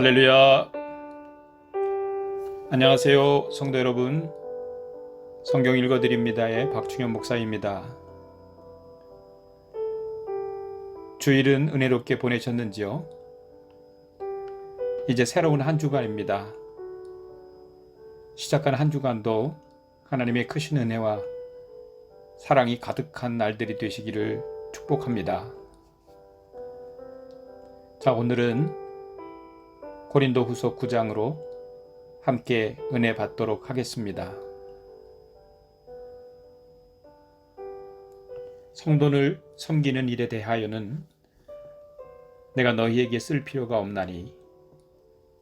할렐루야. 안녕하세요, 성도 여러분. 성경 읽어드립니다의 박충현 목사입니다. 주일은 은혜롭게 보내셨는지요? 이제 새로운 한 주간입니다. 시작한 한 주간도 하나님의 크신 은혜와 사랑이 가득한 날들이 되시기를 축복합니다. 자, 오늘은 고린도 후서 9장으로 함께 은혜 받도록 하겠습니다. 성도를 섬기는 일에 대하여는 내가 너희에게 쓸 필요가 없나니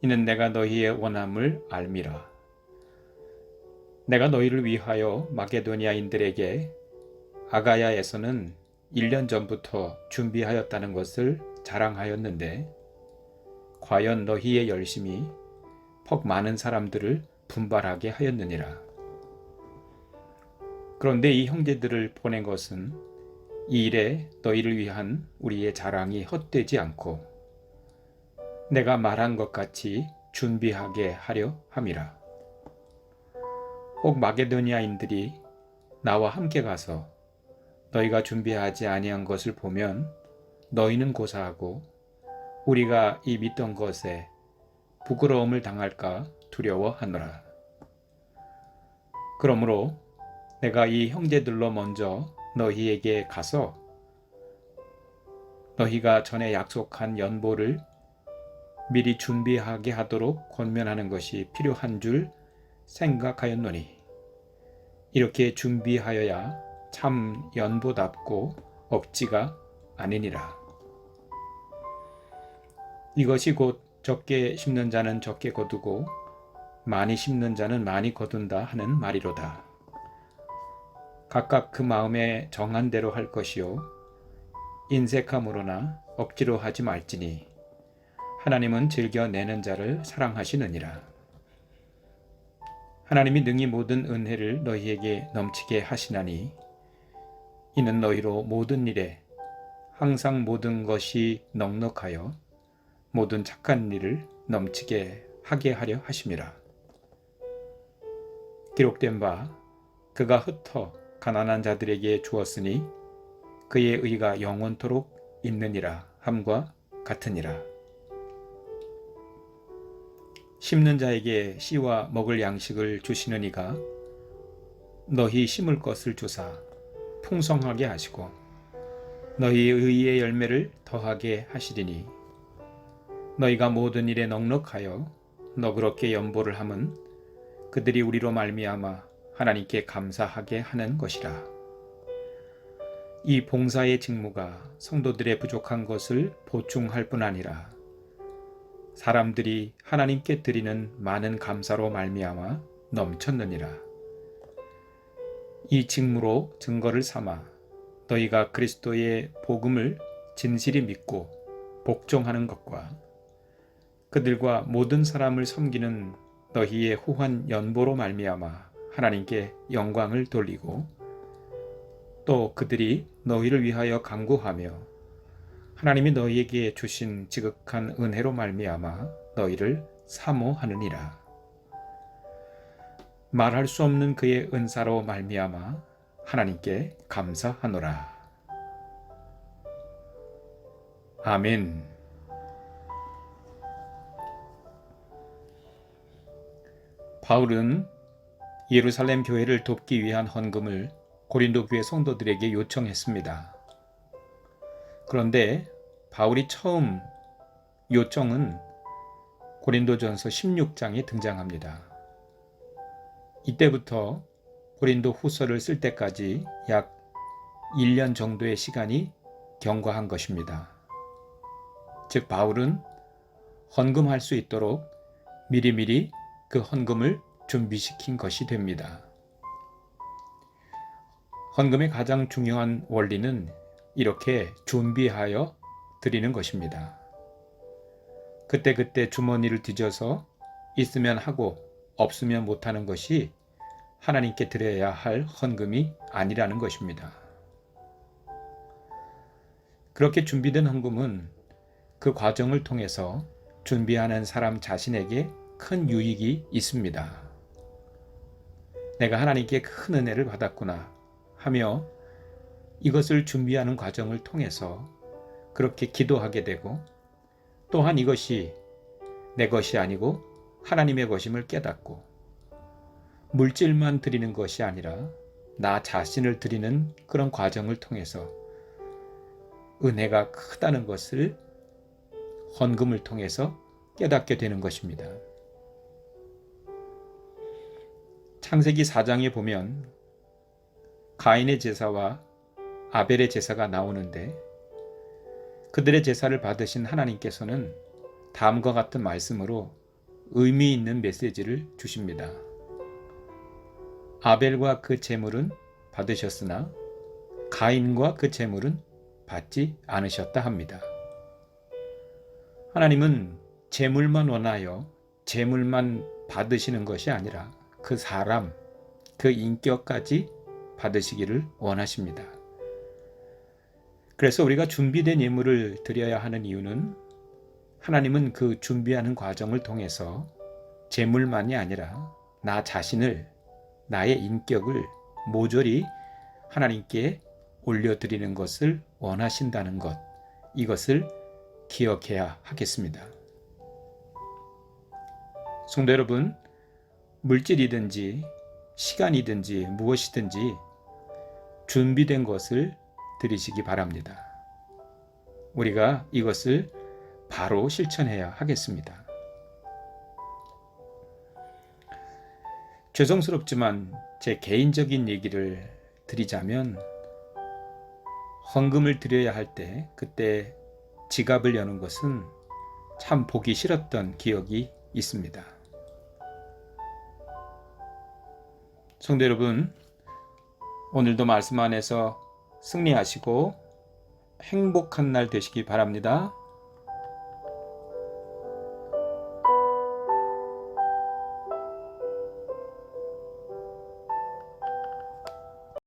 이는 내가 너희의 원함을 알미라. 내가 너희를 위하여 마게도니아인들에게 아가야에서는 1년 전부터 준비하였다는 것을 자랑하였는데 과연 너희의 열심이 퍽 많은 사람들을 분발하게 하였느니라. 그런데 이 형제들을 보낸 것은 이 일에 너희를 위한 우리의 자랑이 헛되지 않고 내가 말한 것 같이 준비하게 하려 함이라. 혹 마게도니아인들이 나와 함께 가서 너희가 준비하지 아니한 것을 보면 너희는 고사하고 우리가 이 믿던 것에 부끄러움을 당할까 두려워하노라. 그러므로 내가 이 형제들로 먼저 너희에게 가서 너희가 전에 약속한 연보를 미리 준비하게 하도록 권면하는 것이 필요한 줄 생각하였노니 이렇게 준비하여야 참 연보답고 억지가 아니니라. 이것이 곧 적게 심는 자는 적게 거두고 많이 심는 자는 많이 거둔다 하는 말이로다. 각각 그 마음에 정한 대로 할 것이요 인색함으로나 억지로 하지 말지니 하나님은 즐겨 내는 자를 사랑하시느니라. 하나님이 능히 모든 은혜를 너희에게 넘치게 하시나니 이는 너희로 모든 일에 항상 모든 것이 넉넉하여 모든 착한 일을 넘치게 하게 하려 하심이라. 기록된 바 그가 흩어 가난한 자들에게 주었으니 그의 의가 영원토록 있느니라 함과 같으니라. 심는 자에게 씨와 먹을 양식을 주시는 이가 너희 심을 것을 주사 풍성하게 하시고 너희 의의 열매를 더하게 하시리니 너희가 모든 일에 넉넉하여 너그럽게 연보를 함은 그들이 우리로 말미암아 하나님께 감사하게 하는 것이라. 이 봉사의 직무가 성도들의 부족한 것을 보충할 뿐 아니라 사람들이 하나님께 드리는 많은 감사로 말미암아 넘쳤느니라. 이 직무로 증거를 삼아 너희가 그리스도의 복음을 진실히 믿고 복종하는 것과 그들과 모든 사람을 섬기는 너희의 후한 연보로 말미암아 하나님께 영광을 돌리고 또 그들이 너희를 위하여 간구하며 하나님이 너희에게 주신 지극한 은혜로 말미암아 너희를 사모하느니라 말할 수 없는 그의 은사로 말미암아 하나님께 감사하노라 아멘. 바울은 예루살렘 교회를 돕기 위한 헌금을 고린도 교회 성도들에게 요청했습니다. 그런데 바울이 처음 요청은 고린도전서 16장에 등장합니다. 이때부터 고린도 후서를 쓸 때까지 약 1년 정도의 시간이 경과한 것입니다. 즉 바울은 헌금할 수 있도록 미리미리 그 헌금을 준비시킨 것이 됩니다. 헌금의 가장 중요한 원리는 이렇게 준비하여 드리는 것입니다. 그때그때 주머니를 뒤져서 있으면 하고 없으면 못하는 것이 하나님께 드려야 할 헌금이 아니라는 것입니다. 그렇게 준비된 헌금은 그 과정을 통해서 준비하는 사람 자신에게 큰 유익이 있습니다. 내가 하나님께 큰 은혜를 받았구나 하며 이것을 준비하는 과정을 통해서 그렇게 기도하게 되고 또한 이것이 내 것이 아니고 하나님의 것임을 깨닫고 물질만 드리는 것이 아니라 나 자신을 드리는 그런 과정을 통해서 은혜가 크다는 것을 헌금을 통해서 깨닫게 되는 것입니다. 창세기 4장에 보면 가인의 제사와 아벨의 제사가 나오는데 그들의 제사를 받으신 하나님께서는 다음과 같은 말씀으로 의미 있는 메시지를 주십니다. 아벨과 그 제물은 받으셨으나 가인과 그 제물은 받지 않으셨다 합니다. 하나님은 제물만 원하여 제물만 받으시는 것이 아니라 그 사람, 그 인격까지 받으시기를 원하십니다. 그래서 우리가 준비된 예물을 드려야 하는 이유는 하나님은 그 준비하는 과정을 통해서 재물만이 아니라 나 자신을 나의 인격을 모조리 하나님께 올려드리는 것을 원하신다는 것 이것을 기억해야 하겠습니다. 성도 여러분, 물질이든지 시간이든지 무엇이든지 준비된 것을 드리시기 바랍니다. 우리가 이것을 바로 실천해야 하겠습니다. 죄송스럽지만 제 개인적인 얘기를 드리자면 헌금을 드려야 할 때 그때 지갑을 여는 것은 참 보기 싫었던 기억이 있습니다. 성도 여러분, 오늘도 말씀 안에서 승리하시고 행복한 날 되시기 바랍니다.